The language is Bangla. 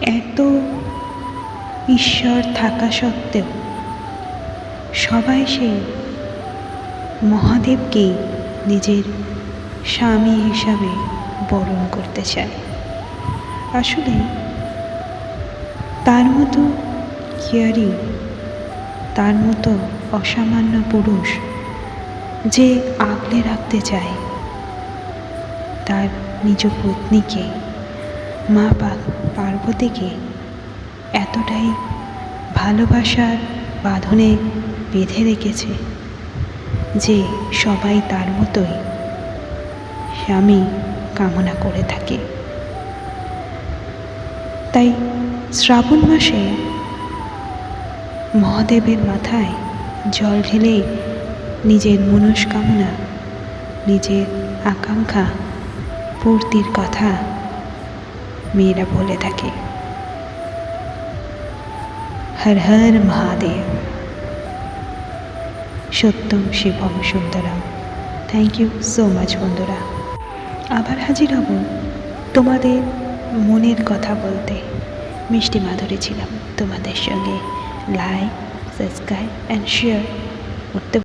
এত ঈশ্বর থাকা সত্ত্বেও সবাই সেই মহাদেবকেই নিজের স্বামী হিসাবে বরণ করতে চায়। আসলে তার মতো কেয়ারিং, তার মতো অসামান্য পুরুষ যে আগলে রাখতে চায় তার নিজ পত্নীকে মা পার্বতীকে এতটাই ভালোবাসার বাঁধনে বেঁধে রেখেছে যে সবাই তার মতোই স্বামী কামনা করে থাকে। তাই শ্রাবণ মাসে মহাদেবের মাথায় জল ঢেলে নিজের মনস্কামনা, নিজের আকাঙ্ক্ষা পূর্তির কথা মেয়েরা বলে থাকে। হর হর মহাদেব। সত্যম শিবম সুন্দরম। থ্যাংক ইউ সো মাচ বন্ধুরা। আবার হাজির হব তোমাদের মনের কথা বলতে। মিষ্টি মাধুরী ছিলাম তোমাদের সঙ্গে। লাইক সাবস্ক্রাইব অ্যান্ড শেয়ার করতে